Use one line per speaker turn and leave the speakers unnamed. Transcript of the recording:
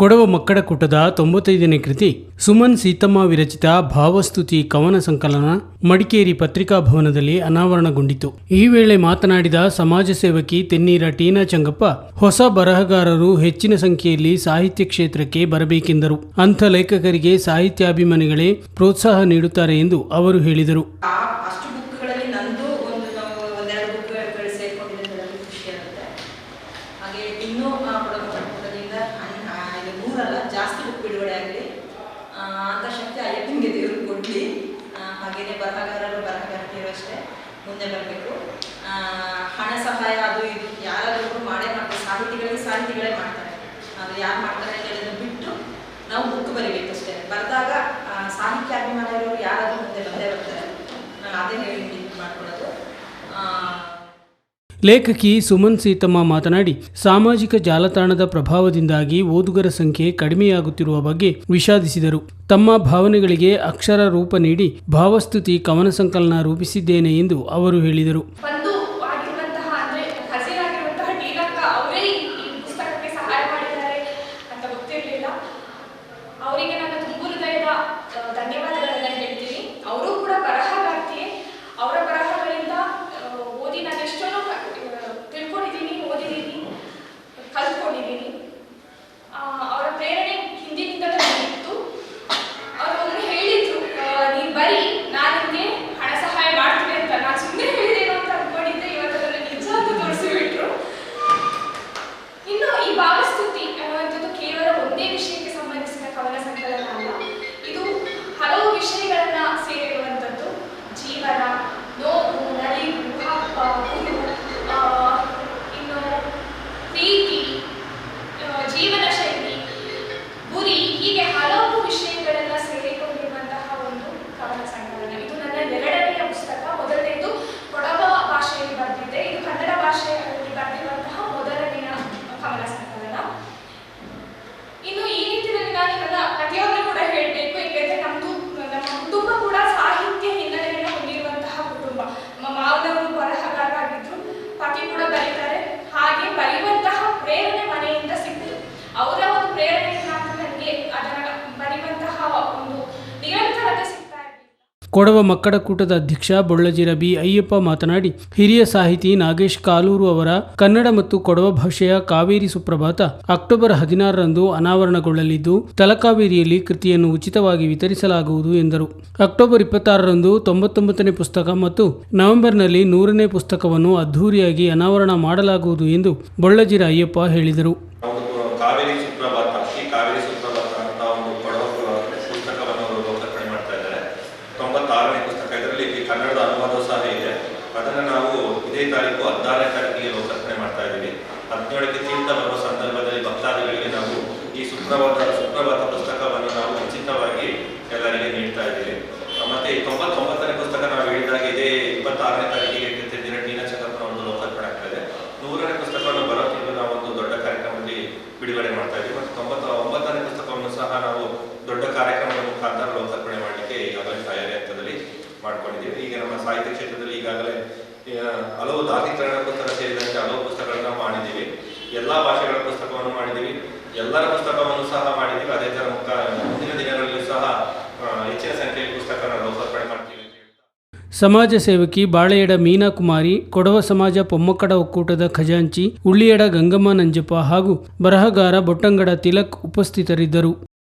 ಕೊಡವ ಮಕ್ಕಳ ಕೂಟದ ತೊಂಬತ್ತೈದನೇ ಕೃತಿ, ಸುಮನ್ ಸೀತಮ್ಮ ವಿರಚಿತ ಭಾವಸ್ತುತಿ ಕವನ ಸಂಕಲನ, ಮಡಿಕೇರಿ ಪತ್ರಿಕಾ ಭವನದಲ್ಲಿ ಅನಾವರಣಗೊಂಡಿತು. ಈ ವೇಳೆ ಮಾತನಾಡಿದ ಸಮಾಜ ಸೇವಕಿ ತೆನ್ನೀರ ಟೀನಾ ಚಂಗಪ್ಪ, ಹೊಸ ಬರಹಗಾರರು ಹೆಚ್ಚಿನ ಸಂಖ್ಯೆಯಲ್ಲಿ ಸಾಹಿತ್ಯ ಕ್ಷೇತ್ರಕ್ಕೆ ಬರಬೇಕೆಂದರು. ಅಂಥ ಲೇಖಕರಿಗೆ ಸಾಹಿತ್ಯಾಭಿಮಾನಿಗಳೇ ಪ್ರೋತ್ಸಾಹ ನೀಡುತ್ತಾರೆ ಎಂದು ಅವರು ಹೇಳಿದರು.
ಇನ್ನೂ ಪುಟದಿಂದ ಜಾಸ್ತಿ ಬುಕ್ ಬಿಡುಗಡೆ ಆಗಲಿ ಅಂತ ಶಕ್ತಿ ಅಯ್ಯಪ್ಪನಿಗೆ ದೇವ್ರಿಗೆ ಕೊಡಲಿ. ಹಾಗೆಯೇ ಬರಹಗಾರರು ಬರಹಗಾರರು ಅಷ್ಟೇ, ಮುಂದೆ ಬರಬೇಕು. ಹಣ ಸಹಾಯ ಅದು ಇದು ಯಾರಾದರೂ ಮಾಡೇ ಮಾಡ್ತಾರೆ ಸಾಹಿತಿಗಳಿಗೆ ಸಾಹಿತಿಗಳೇ ಮಾಡ್ತಾರೆ. ಅದು ಯಾರು ಮಾಡ್ತಾರೆ ಅನ್ನೋದನ್ನು ಬಿಟ್ಟು ನಾವು ಬುಕ್ ಬರಿಬೇಕಷ್ಟೇ ಬರೆದಾಗ ಸಾಹಿತ್ಯ ಅಭಿಮಾನ ಇರೋರು ಯಾರಾದರೂ ಮುಂದೆ ಬಂದೇ ಬರ್ತಾರೆ. ನಾನು ಅದೇ ಹೇಳಿ ಮಾಡ್ಕೊಳ್ಳೋದು.
ಲೇಖಕಿ ಸುಮನ್ ಸೀತಮ್ಮ ಮಾತನಾಡಿ, ಸಾಮಾಜಿಕ ಜಾಲತಾಣದ ಪ್ರಭಾವದಿಂದಾಗಿ ಓದುಗರ ಸಂಖ್ಯೆ ಕಡಿಮೆಯಾಗುತ್ತಿರುವ ಬಗ್ಗೆ ವಿಷಾದಿಸಿದರು. ತಮ್ಮ ಭಾವನೆಗಳಿಗೆ ಅಕ್ಷರ ರೂಪ ನೀಡಿ ಭಾವಸ್ತುತಿ ಕವನ ಸಂಕಲನ ರೂಪಿಸಿದ್ದೇನೆ ಎಂದು ಅವರು ಹೇಳಿದರು.
ಕೊಡವ
ಮಕ್ಕಳ ಕೂಟದ ಅಧ್ಯಕ್ಷ ಬೊಳ್ಳಜಿರ ಬಿ ಅಯ್ಯಪ್ಪ ಮಾತನಾಡಿ, ಹಿರಿಯ ಸಾಹಿತಿ ನಾಗೇಶ್ ಕಾಲೂರು ಅವರ ಕನ್ನಡ ಮತ್ತು ಕೊಡವ ಭಾಷೆಯ ಕಾವೇರಿ ಸುಪ್ರಭಾತ ಅಕ್ಟೋಬರ್ ಹದಿನಾರರಂದು ಅನಾವರಣಗೊಳ್ಳಲಿದ್ದು, ತಲಕಾವೇರಿಯಲ್ಲಿ ಕೃತಿಯನ್ನು ಉಚಿತವಾಗಿ ವಿತರಿಸಲಾಗುವುದು ಎಂದರು. ಅಕ್ಟೋಬರ್ ಇಪ್ಪತ್ತಾರರಂದು ತೊಂಬತ್ತೊಂಬತ್ತನೇ ಪುಸ್ತಕ ಮತ್ತು ನವೆಂಬರ್ನಲ್ಲಿ ನೂರನೇ ಪುಸ್ತಕವನ್ನು ಅದ್ಧೂರಿಯಾಗಿ ಅನಾವರಣ ಮಾಡಲಾಗುವುದು ಎಂದು ಬೊಳ್ಳಜಿರ ಅಯ್ಯಪ್ಪ ಹೇಳಿದರು
ಒಂದು ಕಾವೇರಿ ಸುಪ್ರಭಾತ ಈ ಕಾವೇರಿ ಸುಪ್ರಭಾತ ಅಂತ ಒಂದು ಕೊಡವ ಪುಸ್ತಕವನ್ನು ಅವರು ಲೋಕಾರ್ಪಣೆ ಮಾಡ್ತಾ ಇದ್ದಾರೆ ತೊಂಬತ್ತಾರನೇ ಪುಸ್ತಕ ಇದರಲ್ಲಿ ಈ ಕನ್ನಡದ ಅನುವಾದ ಸಹ ಇದೆ. ಅದನ್ನು ನಾವು ಇದೇ ತಾರೀಕು ಹದಿನಾರನೇ ತಾರೀಕಿಗೆ ಲೋಕಾರ್ಪಣೆ ಮಾಡ್ತಾ ಇದ್ದೀವಿ. ಹದಿನೇಳಕ್ಕೆ ತೀರ್ಥ ಬರುವ ಸಂದರ್ಭದಲ್ಲಿ ಭಕ್ತಾದಿಗಳಿಗೆ ನಾವು ಈ ಸುಪ್ರಭಾತ ಸುಪ್ರಭಾತ ಪುಸ್ತಕವನ್ನು ನಾವು ಉಚಿತವಾಗಿ ಎಲ್ಲರಿಗೆ ನೀಡ್ತಾ ಇದ್ದೀವಿ. ಮತ್ತೆ ತೊಂಬತ್ತೊಂಬತ್ತನೇ ಪುಸ್ತಕ ನಾವು ಹೇಳಿದಾಗ ಇದೇ ಇಪ್ಪತ್ತಾರನೇ ತಾರೀಕಿಗೆ ದಿನ ಟೀನ ಒಂದು ಲೋಕಾರ್ಪಣೆ ಆಗ್ತಾ ಇದೆ. ನೂರನೇ ಪುಸ್ತಕವನ್ನು ಬರೋ ತಿಂಗಳು ನಾವು ಒಂದು ದೊಡ್ಡ ಕಾರ್ಯಕ್ರಮದಲ್ಲಿ ಬಿಡುಗಡೆ ಮಾಡ್ತಾ ಇದ್ದೀವಿ. ಮತ್ತು ತೊಂಬತ್ತ ಒಂಬತ್ತನೇ ಪುಸ್ತಕವನ್ನು ಸಹ ನಾವು ಹಲವು ದಾಖೀಕರಣ ಪುಸ್ತಕ ಸೇರಿದಂತೆ ಹಲವು ಪುಸ್ತಕಗಳನ್ನು ಮಾಡಿದ್ದೀವಿ. ಎಲ್ಲ ಭಾಷೆಗಳ ಪುಸ್ತಕವನ್ನು ಮಾಡಿದ್ದೀವಿ. ಎಲ್ಲರ ಪುಸ್ತಕವನ್ನು ಸಹ ಮಾಡಿದ್ದೀವಿ. ಅದೇ ಥರ ಮುಕ್ತ ಮುಂದಿನ ದಿನಗಳಲ್ಲಿ ಸಹ ಹೆಚ್ಚಿನ ಸಂಖ್ಯೆಯಲ್ಲಿ ಪುಸ್ತಕನ ಲೋಕಾರ್ಪಣೆ ಮಾಡ್ತೀವಿ
ಸಮಾಜ ಸೇವಕಿ ಬಾಳೆಯಡ ಮೀನಾ ಕುಮಾರಿ ಕೊಡವ ಸಮಾಜ ಪೊಮ್ಮಕ್ಕಡ ಒಕ್ಕೂಟದ ಖಜಾಂಚಿ, ಉಳ್ಳಿಯಡ ಗಂಗಮ್ಮ ನಂಜಪ್ಪ ಹಾಗೂ ಬರಹಗಾರ ಬೊಟ್ಟಂಗಡ ತಿಲಕ್ ಉಪಸ್ಥಿತರಿದ್ದರು.